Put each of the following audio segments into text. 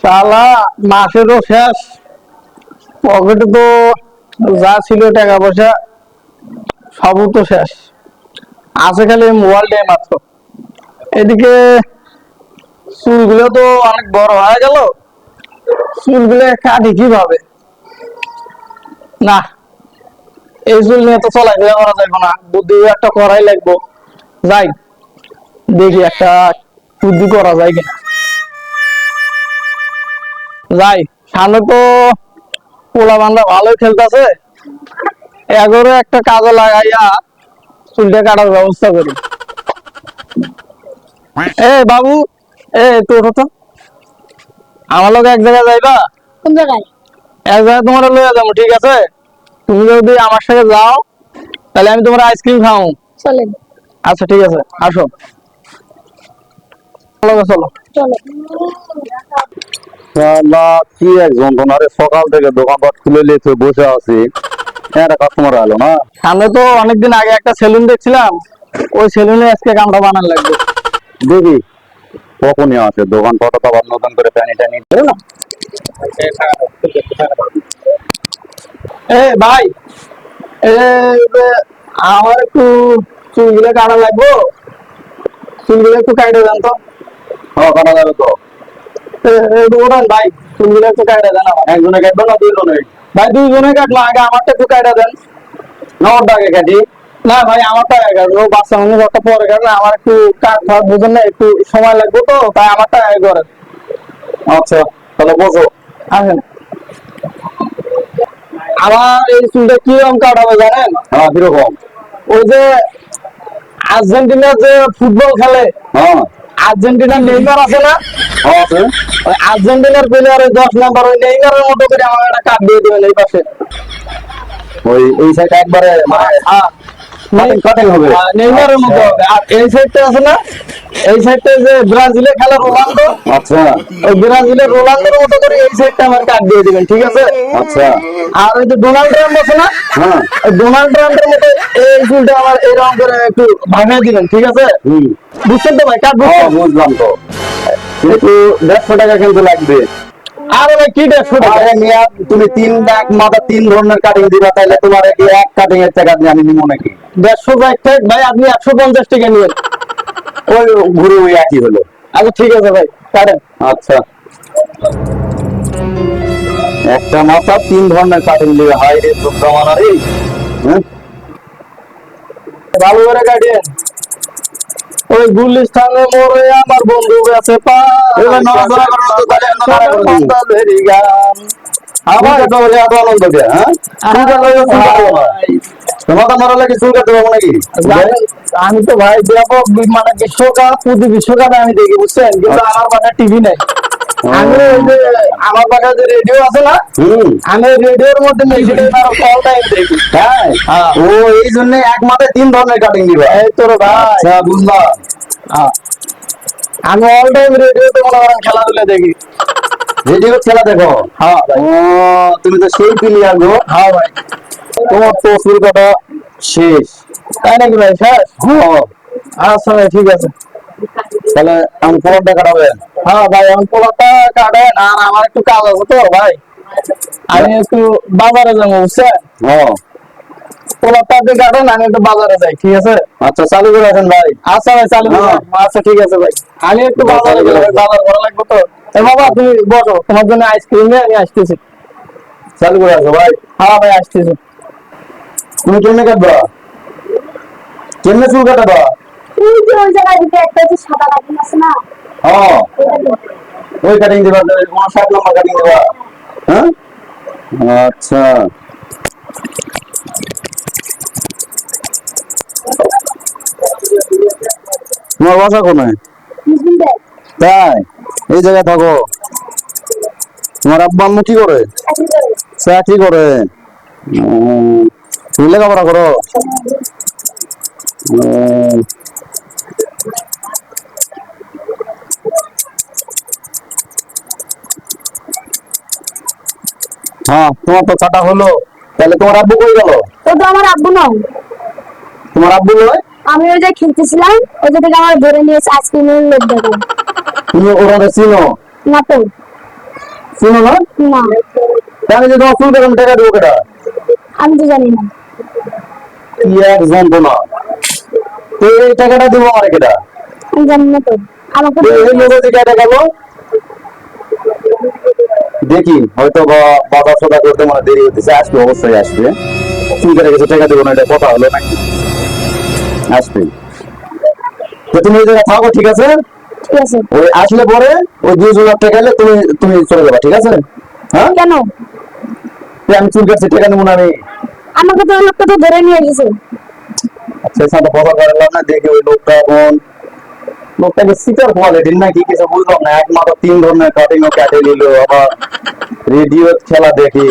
শালা, মাসেরও শেষ। পকেটে তো যা ছিল টাকা পয়সা সবও তো শেষ। আছে খালি মোবাইলটাই মাত্র। এদিকে চুলগুলো তো অনেক বড় হয়ে গেল। চুলগুলো কাটি কীভাবে? না, এই চুল নিয়ে তো চলাফেরা করা যাবে না। বুদ্ধি একটা করাই লাগবো। যাই, দেখি একটা বুদ্ধি করা যায় কিনা। যাই সামনে তো পোলা বান্ধা ভালোই খেলতেছে। এগারো একটা কাজে লাগাইয়া চুলটা কাটার ব্যবস্থা করি। এ বাবু এ তো তো। আমার লোক এক জায়গায় যাইবা? কোন জায়গায়? এক জায়গায় তোমার লইয়া যাব ঠিক আছে? তুমি যদি আমার সাথে যাও তাহলে আমি তোমার আইসক্রিম খাও চলেন। আচ্ছা ঠিক আছে আসো। সকাল থেকে দোকানপাট খুলে লিখে বসে আছি। কাস্টমার আলো না। সামনে তো অনেকদিন আগে একটা সেলুন দেখছিলাম। ওই সেলুনে আজকে কামটা বানান লাগবে। দেখি, কখনই আছে দোকানপাট তো আবার নতুন করে প্যানি ট্যানি দেবে না? এ, ভাই এ, আমার একটু চুলগুলো কাটা লাগবো। চুলগুলো একটু কাটে দেন তো। হ্যাঁ যাবে তো। এ, ভাই চুলগুলো একটু কাটে দেন আমার। একজনে কাটবে না দুইজনে? ভাই দুইজনে কাটলো আগে আমারটা একটু কাটে দেন। না আগে কাটি। না ভাই আমারটা আগে কাটবো বাচ্চা মানুষ একটা পরে কাটলে আমার একটু কাট ফাট বুঝেন না একটু সময় লাগবে তো তাই আমারটা আগে করেন। আচ্ছা তাহলে বসো। আসেন। আমার এই চুলটা কি রকম কাট হবে জানেন? হ্যাঁ কীরকম? ওই যে আর্জেন্টিনার যে ফুটবল খেলে হ্যাঁ। আর্জেন্টিনার নেইমার আছে না? আর্জেন্টিনার প্লেয়ারের দশ নাম্বার ওই নেইমারের মতো করে আমার একটা কাপ দিয়ে দেবেন এই পাশে। ওই এই সাইড একবারে মানে হ্যাঁ। কাটিং কাটিং হবে। হ্যাঁ, নেইমারের মতো হবে। আর এই সাইডটা আছে না? এই সাইডটা যে ব্রাজিলে খেলে রোনাল্ডো আচ্ছা। ওই ব্রাজিলের রোনাল্ডোর মতো করে এই সাইডটা আমার কাট দিয়ে দিবেন ঠিক আছে? আচ্ছা। আর ওই যে ডোনাল্ড ট্রাম্প আছে না? হ্যাঁ। ডোনাল্ড ট্রাম্পের মতো এই চুলটা আমার এরকম করে একটু ভাঙিয়ে দিবেন ঠিক আছে? বুঝছেন তো ভাই? কাট হ্যাঁ বুঝলাম তো। কিন্তু দেড়শো টাকা কিন্তু লাগবে। আরে ভাই কি আরে মিয়া তুমি তিন এক মাথা তিন ধরনের কাটিং দিবা তাহলে তোমার এক কাটিং এর টাকা আমি নিবো নাকি? দেড়শো ভাই ভাই আপনি একশো পঞ্চাশ টাকা নিবেন ওই ঘুরে ওই একই হলো। আচ্ছা ঠিক আছে ভাই কাটেন। আচ্ছা। একটা মাথা তিন ধরনের কাটিং দিবে। হাই রে প্রোগ্রামার রে হ্যাঁ? ভালো করে কাটিয়েন ওই গুলিস্তানে মোড়ে আমার বন্ধু গেছে আবার আনন্দ দিয়ে হ্যাঁ? মারা লাগে কাটতে পারব নাকি? আমি তো ভাই দেখো মানে বিশ্বকাপ প্রতি বিশ্বকাপে আমি দেখি বুঝছেন? কিন্তু আমার মানে টিভি নেই। আমি ওই যে আমার বাসায় যে রেডিও আছে না আমি রেডিওর মধ্যে মিউজিক তার কল টাইম দেখি হ্যাঁ। ও এই জন্য এক তিন ধরনের কাটিং দিবা। এই তোর ভাই। আচ্ছা বুঝলাম হ্যাঁ। আমি অল টাইম রেডিওতে মনে করেন খেলাধুলা দেখি। রেডিও খেলা দেখো? হ্যাঁ ভাই। ও তুমি তো সেই প্লেয়ার গো। হ্যাঁ ভাই। তোমার তো শুরু কাটা শেষ। তাই নাকি ভাই? স্যার হ্যাঁ। আচ্ছা ভাই ঠিক আছে। তাহলে আমি কাটাবেন হ্যাঁ ভাই আমি কাটেন আর আমার একটু কাজ আছে তো ভাই। আমি একটু বাজারে যাব বুঝছেন হ্যাঁ পোলাটা আপনি কাটেন আমি একটু বাজারে যাই ঠিক আছে? আচ্ছা চালু করে রাখেন ভাই। আচ্ছা ভাই চালু হ্যাঁ। আচ্ছা ঠিক আছে ভাই। আমি একটু বাজারে বাজারে গেলে- বাজার করা লাগবে তো। এ বাবা তুমি বসো তোমার জন্য আইসক্রিম নিয়ে আমি আসতেছি। চালু করে রাখো ভাই। হ্যাঁ ভাই আসতেছি। তুমি কেমনে কাটবা? কেমনে চুল কাটাবা? এই যে ওই জায়গায় দিকে একটা যে সাদা লাগানো আছে না? হ্যাঁ। ওই কাটিং দিবা তাহলে তোমার সাত নম্বর কাটিং দিবা। হ্যাঁ? আচ্ছা। তোমার বাসা কোনায় তাই? এই জায়গায় থাকো। তোমার আব্বা আম্মু কি করে? চাকরি করে। তুমি লেখাপড়া করো? হ্যাঁ তোমার তো কাটা হলো। তাহলে তোমার আব্বু কই গেল? ও তো আমার আব্বু নয়। তোমার আব্বু নয়? আমি ওই যে খেলতেছিলাম ওই থেকে আমার ধরে নিয়েছে আইসক্রিমের লোক দেখো তুমি ওরা চিনো? না তো। শুনো না? না। আমি যে তোমার চুল কাটানো টাকা দেবো কেটা? আমি তো জানি না। কি এক যন্ত্রণা। তো এই টাকাটা দেবো আমার কেটা? আমি জানি না তো। আমাকে তো এই লোক যে টাকা গেল দেখি হয়তো বা বাজার সদা করতে মানে দেরি হতেছে আসবে অবশ্যই আসবে। কেটে গেছে টাকা দেবো না এটা কথা হলো নাকি? আসবে। তো তুমি ওই জায়গায় থাকো ঠিক আছে? ঠিক আছে। ওই আসলে পরে ওই দুই লাখ টাকা এলে তুমি তুমি চলে যাবা ঠিক আছে? হ্যাঁ? কেন? আমি চুল কাটছি টাকা নেব না আমি। আমাকে তো ওই লোকটা তো ধরে নিয়ে গেছে। সেই সাথে কথা করলাম না দেখি ওই লোকটা এখন লোকটাকে সিটার কোয়ালিটির নাকি কিছু বুঝলাম না? একমাত্র তিন ধরনের কাটিং ও কাটে নিল, আবার রেডিও খেলা দেখি।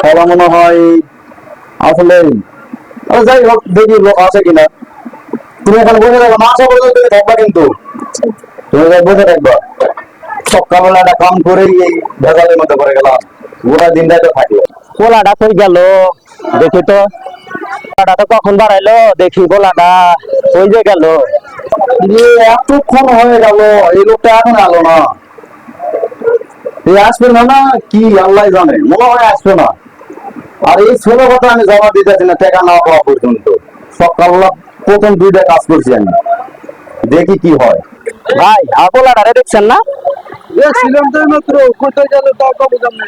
খেলা মনে হয় আসলে যাই হোক, দেখি লোক আছে কিনা। তুমি এখানে বসে থাকো, না আসা পর্যন্ত তুমি থাকবা কিন্তু। তুমি বসে থাকবা। সকালবেলা একটা কাম করে এই ভেজালের মধ্যে করে গেলাম। গোটা দিনটা তো থাকল। পোলাটা কই গেল, দেখি তো। পোলাটা তো কখন বাড়াইলো? দেখি পোলাটা কই যে গেল এতক্ষণ হয়ে গেল এই লোকটা এখন এলো না। এই আসবে না না কি আল্লাহ জানে মনে হয় আসবে না। আর এই ছোট কথা আমি জমা দিতেছি না টাকা না পাওয়া পর্যন্ত। সকালবেলা প্রথম দুইটা কাজ করছি আমি। দেখি কি হয়। ভাই দেখছেন না? দেখছিলাম তো মাত্র কোথায় গেল তাও তো বুঝলাম না।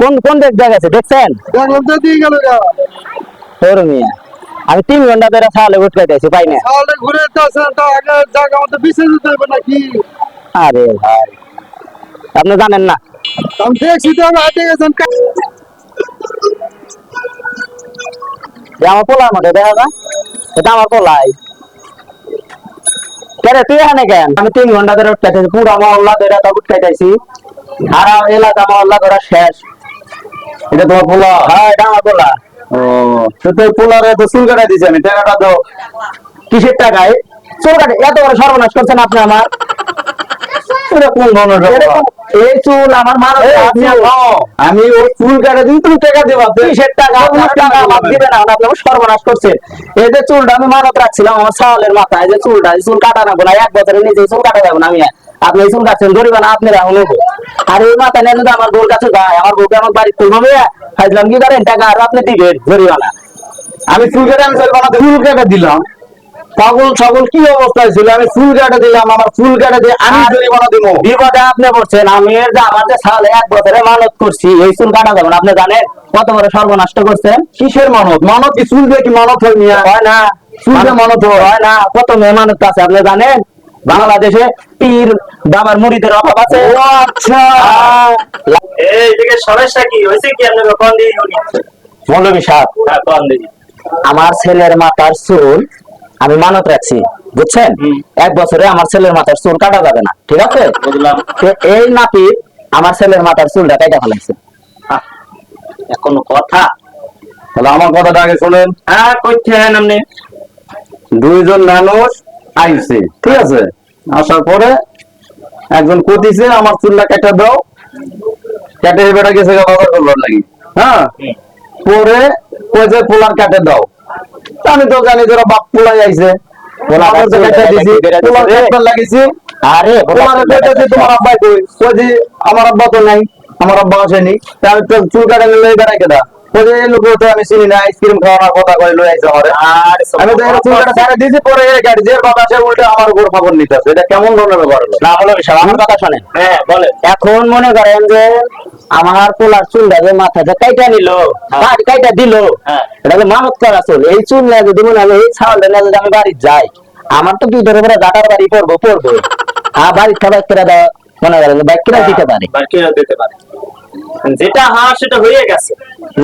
কোন কোন দিক দিয়ে গেছে দেখছেন? দেখলাম তো দিয়ে গেল গা। তোর মিয়া আমি তিন ঘণ্টা ধরে সালে উঠকাইতেছি পাই না। ঘুরে জায়গা মতো বিছে যেতে হবে নাকি? আরে ভাই আপনি জানেন না। আমি দেখছি তো আমি হাঁটে গেছেন। আমার পোলার মধ্যে দেখা যায়? এটা আমার পোলাই। কেরে তুই এখানে কেন? আমি তিন ঘণ্টা ধরে উঠকাইতেছি পুরো মহল্লা ধরে তো উঠকাইতেছি আর এলাকা মহল্লা ধরে শেষ। এটা তোমার পোলা? হ্যাঁ এটা আমার পোলা। ও তো তোর পোলারে তো চুল কাটাই দিয়েছি আমি টাকাটা দাও। কিসের টাকায়? চুল কাটে এত বড় সর্বনাশ করছেন আপনি আমার। এই চুল আমার মানুষ এই, আমি ওই চুল কাটা দিই তুমি টাকা দেবা। কিসের টাকা? আপনার টাকা আমার দিবে না আপনি আমার সর্বনাশ করছেন। এই যে চুলটা আমি মানত রাখছিলাম আমার মাথায় যে চুলটা এই চুল কাটা না না এক চুল কাটা যাব না আমি। আপনি এই চুল কাটছেন ধরিবেন আপনি নেব আর আমার বউর কাছে যায় আমার বউকে আমার তুলবে খাইছিলাম কি করেন টাকা আর আপনি দিবেন জরিমানা। আমি চুল কাটা আমি চুল চুল কাটা দিলাম। পাগল ছাগল কি অবস্থায় ছিল আমি চুল কাটা দিলাম আমার চুল কাটা দিয়ে আমি জরিমানা দিব। বিপদে আপনি পড়ছেন আমি এর যে আমার যে সালে এক বছরে মানত করছি এই চুল কাটা যাবেন আপনি জানেন কত বড় সর্বনষ্ট করছেন? কিসের মানত? মানত কি চুল দিয়ে কি মানত হয় হয় না। চুলটা মানত হয়। না কত মেয়ে মানুষ আছে আপনি জানেন? বাংলাদেশে পীর বাবার মুড়িদের অভাব আছে। আচ্ছা। আহ, এই দিকে সমস্যা কি? হয়েছে কি আপনাকে কোন দিকে মৌলভী সাহেব কোন দিকে? আমার ছেলের মাথার চুল আমি মানত রাখছি বুঝছেন? এক বছরে আমার ছেলের মাথার চুল কাটা যাবে না ঠিক আছে? বুঝলাম। এই নাপি আমার ছেলের মাথার চুলটা কাটা ফেলাইছে এখন কথা। তাহলে আমার কথাটা আগে শোনেন। হ্যাঁ কইছেন আপনি। দুইজন মানুষ আইছে ঠিক আছে? আসার পরে একজন কতিছে আমার চুলটা কেটে দাও। কেটে বেটা গেছে বাজার করবার লাগি হ্যাঁ? পরে ওই যে পোলার কেটে দাও। আমি তো জানি তোরা বাপ পোলাই আইছে। আমার আব্বা তো নাই আমার আব্বা আসেনি। চুল কাটে নিলে বেড়াই কেটা আমি চিনি না আইসক্রিম খাওয়ানোর কথা কই লই আইছে আমারে আমি তো এর চুলটা ছেড়ে দিয়েছি পরে গাড়ি যে বাতাসে উল্টে আমার উপর খবর নিতেছে এটা কেমন ধরনের ব্যাপার না মৌলভী সাহেব আমার কথা শোনেন। হ্যাঁ এখন মনে করেন যে আমার পোলার চুলটা যে কাইটা নিল বাড়ি কাইটা দিল হ্যাঁ। এটা যে মানত করা চুল এই চুল নিয়ে যদি মনে হয় এই ছাওয়ালটা নিয়ে যদি আমি বাড়ি যাই আমার তো কি ধরে জাটার বাড়ি পড়ব পড়ব আর বাড়ি খাবার করে দেওয়া মনে করেন বাইক কিনা দিতে পারে। বাকিরা দিতে পারে। যেটা হওয়ার সেটা হয়ে গেছে।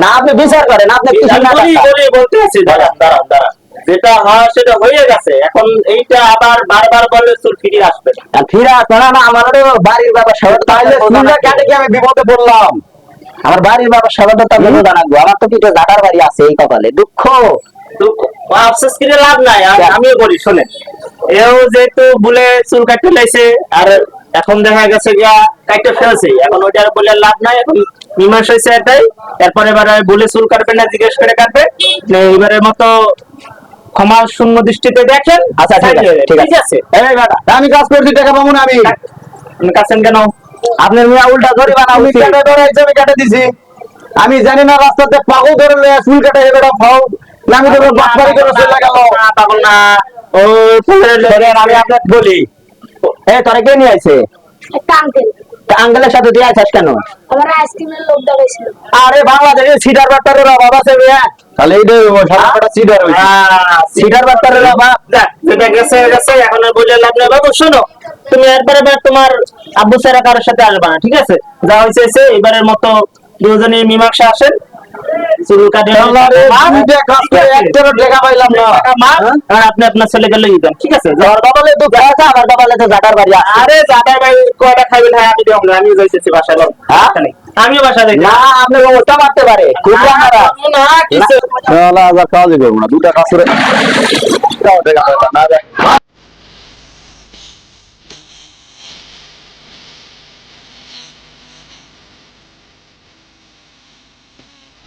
না আপনি বিচার করেন আপনি কিছু না বলি বলি বলতে আছি দাঁড়ান দাঁড়ান দাঁড়ান। যেটা সেটা হয়ে গেছে এখন এইটা আবার বারবার বললে চুল ফিরে আসবে আর ফিরে আসবে না বাড়ির ব্যাপার সবার তো তাইলে চুলটা কেটে কি আমি বিপদে পড়লাম? আমার বাড়ির ব্যাপার সবার তো তাহলে জানাব আমার তো কিছু জাটার বাড়ি আছে এই কপালে। দুঃখ। দুঃখ। আফসোস করে লাভ নাই আমিও বলি শোনেন। এও যেহেতু বলে চুল কাটতে লাইছে আর এখন দেখা গেছে গিয়া কাটতে ফেলছে। এখন ওইটার বলে লাভ নাই এখন মীমাংস হয়েছে এটাই। এরপরে এবার বলে চুল কাটবে না জিজ্ঞেস করে কাটবে। এবারের মতো ক্ষমা শূন্য দৃষ্টিতে দেখেন। আচ্ছা ঠিক আছে ঠিক আছে। আমি কাজ করছি টাকা পাবো না আমি। আপনি কাছেন কেন? আপনার মেয়ে উল্টা ধরে বানা আমি কেটে দিছি। আমি জানি না রাস্তাতে পাগল ধরে লয়ে চুল কেটে এবার ফাও আমি তো বাটপারি করে চলে গেল না, পাগল না। ও শোনেন আমি আপনাকে বলি এ তোরা কে নিয়ে আছে একটা আঙ্কেল আঙ্কেলের সাথে দিয়ে আছিস কেন? আমার আইসক্রিমের লোক দাঁড়িয়েছিল আরে বাংলাদেশে সিটার বাট্টারের অভাব আছে তাহলে এইটাই সারাটা সিডার হইছে। সিটার বাট্টারের অভাব। দেখ, যেটা গেছে গেছে এখন আর বলে লাভ নেই। বাবু শোনো তুমি একবারে তোমার আব্বু স্যারা কারোর সাথে আসবে না ঠিক আছে? যা হয়েছে হয়েছে, এবারের মতো দুজনে মীমাংসা আসেন। না। হ্যাঁ? আর আপনি আপনার ছেলেকে লই ঠিক আছে? বাবালে তো আমার বাবালে তো জাটার বাড়ি আরে জাটার বাড়ি কয়টা খাইবেন হ্যাঁ আমি দেব না আমি যাইতেছি বাসায় হ্যাঁ? আমিও বাসা দেখি না আপনি ওটা মারতে পারে। খুব না, না কিছু না দুটা কাজ করে